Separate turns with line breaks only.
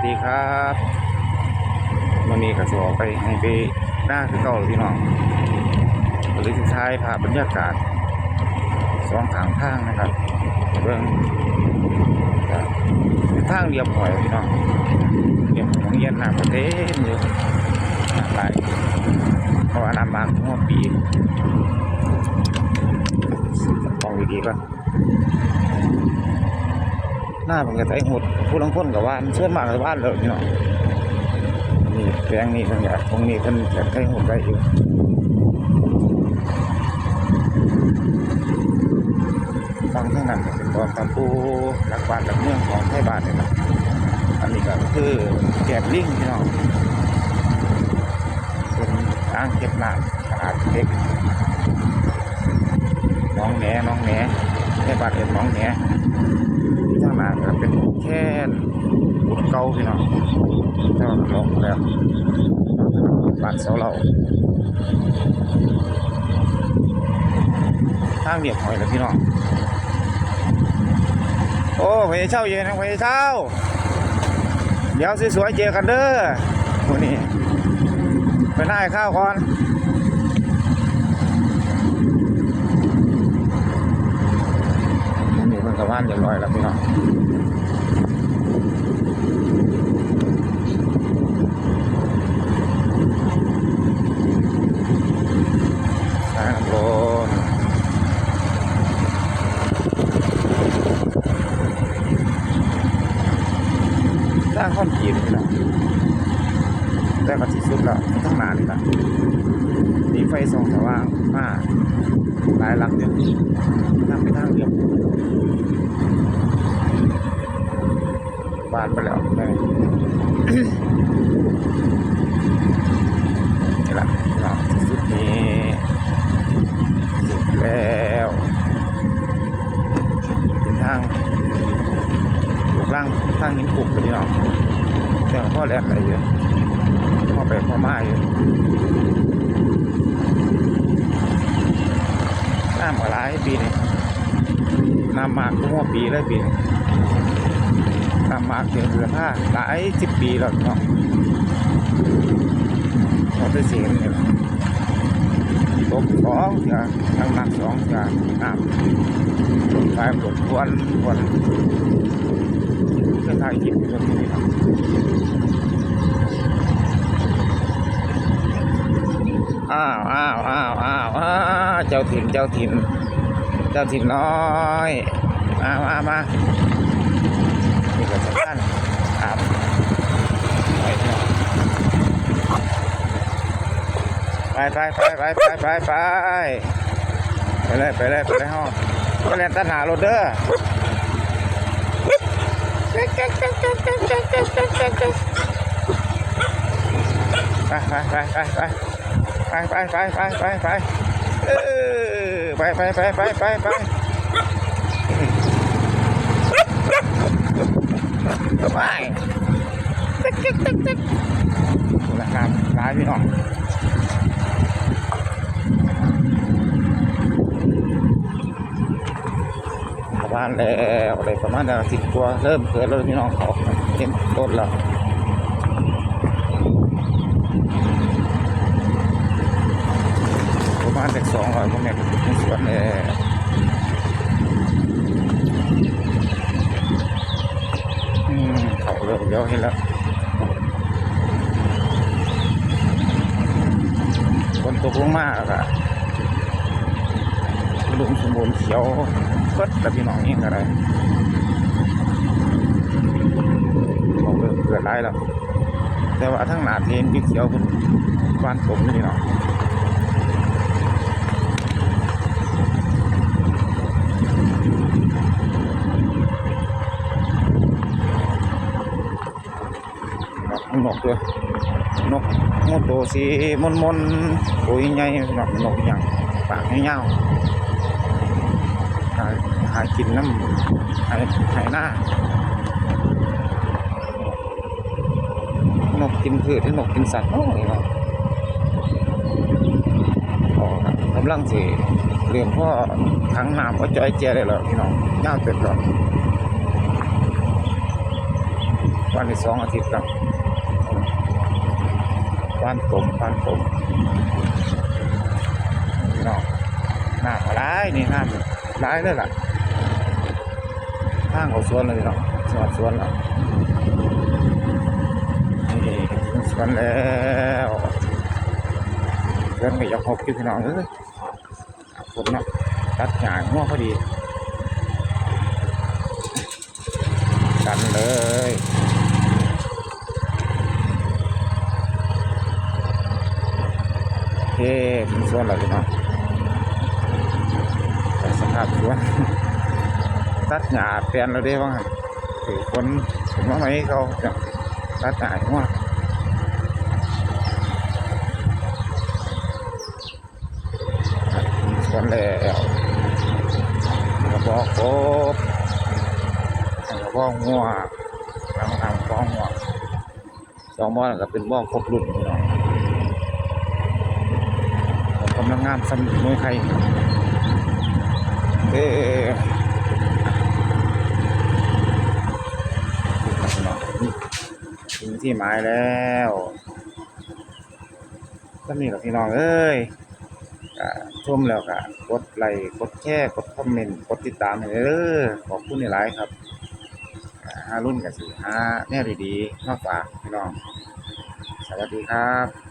วัสดีครับวันนี้ก็จะออกไปให้ไปหน้าคือเก่าพี่น้องหรือสุดท้ายพาพบรรยากาศสองทางทางนะครับเรื่องทางเรียบหอยพี่น้องเรียบของเย็นหนาประเทศอยู่หน้าไปเพราะว่าน้ำบางหัวปีมองดีๆก่อน หน้าผมก็ใส่หดผู้ลังคนกับว่านเชื่อมากกับว่านเลยพี่น้องนี่แปลงนี้ทั้งอย่างตรงนี้เพิ่นจะใส่หดไว้อยู่ฟังทั้งนั้นก็เป็นตอนตำปูหลักบ้านหลักเมืองของไทยบ้านนี่แหละอันนี้ก็คือแกบลิงพี่น้องเป็นอ่างเก็บน้ำขนาดเล็กน้องแหนน้องแหนไทยบ้านเอ็นน้องแหน ทางหน้าก็เป็น แค่บุดเก่าพี่น้องแต่ว่าลงแล้วบานเสาเราทางเรียบหอยแล้วพี่น้องโอ้พยเช่าเย็นนะพยเช่าเดี๋ยวสวยๆเจอกันเด้อวันนี้ไปหน้าให้ข้าวก่อนนี่มันก็ว่านเรียบร้อยแล้วพี่น้องสายน้ำร้อนสร้างข้อนขีดพี่น้อง แต่ก็ที่สุดล้วทั้งนานี่ละมีไฟส่องสว่างมาหลายหลักเนี่ยทำไปทางเดียวบานไปแล้วนี่นี่แหละเนาสุดนี้สุดแล้วเป็นทางลูกล่างทางหินปุกพี่น้อแต่พ่อแรกอะไรเยอะพ่ ไปพม่าอยู่น้ำอะไรปีนี้น้ำมากทั่วปีเลยปีนี้ทำมาเกินเรือผ้าหลายสิบปีแล้วเนาะเราได้เสียงเนี่ยตกสองเถื่อทางหนักสองเถื่อน้ำลงไปหมดควนควนเพื่อถ่ายคลิปอยู่ตรงนี้ครับ อ้าวอ้าวอ้าวอ้าวอ้าวเจ้าถิ่นเจ้าถิ่น เจ้าถิ่นน้อยมามามานี่ก็สำคัญครับไปไปไปไปไปไปไปไปเลยไปเลยไปเลยห้องก็เล่นตัดหารถเด้อไปไปไปไปไป ไปไปไปไปไปไปเออไปไปไปไปไปไปไปตึ๊กตึ๊กตึ๊กตึ๊กนะครับร้ายพี่น้องประมาณแล้วอะไรประมาณแล้วสิบกว่าเริ่มเกิดแล้วพี่น้องเขาเห็นต้นแล้วประมาณเด็กส องร้อยพวกนี้เป็นสวนเลยอืมเขาเริ่มเยอะเห็นแล้วฝนตกลงมากอะลุมสมบูรณ์เขียวเพิดแต่พี่น้องเองอะไรเขาเริ่มเกิดร้ายแล้วแต่ว่าทั้งหนาเทนพี่เขียวเป็นบ้านผมนี่เนาะ นกด้วยนกโมโตสีมนมนตัวใหญ่นกนกอย่างปากเงาวหาหากินน้ำหายหายหน้านกกินพืชหรือนกกินสัตว์โอ้ยเนาะอ๋อกำลังสิเรื่องพ่อทั้งน้ำก็จอยเจียเลยเหรอพี่น้องย่าเป็ดหรอกพอวันที่สองอาทิตย์ครับ บ้านตมบ้านตมพี่น้องน้ำร้ายนี่น้ำร้ายเลยล่ะข้างเขาสวนเลยพี่น้องสวนสวนแล้วนี่สวนแล้วเดินไปยากหกกินพี่น้องเอ้ยฝนเนาะตัดหญ้าง่วงพอดีกันเลย โอเคถึงสวนแล้วพี่น้องสภาพสวนตัดหญ้าเปลี่ยนแล้วเด้ว่างถือคนผมว่าไหมเขาจะตัดหญ้าวถึงสวนแล้วกระบอกโคบแล้วก็งัวทางทางฟ้องงัวสองบ้อนก็เป็นบ้องครบรุ่นพี่น้องผมกำลังงามสำมวยไข่เอ๊ะพี่น้องนี่ถึงที่หมายแล้วก็นี่หละพี่น้องเอ้ยก็ชมแล้วก็กดไลค์กดแชร์กดคอมเมนต์กดติดตามให้เด้อขอบคุณหลายครับห้ารุ่นกันสิห้าแนวดีๆมาฝากพี่น้อง สวัสดีครับ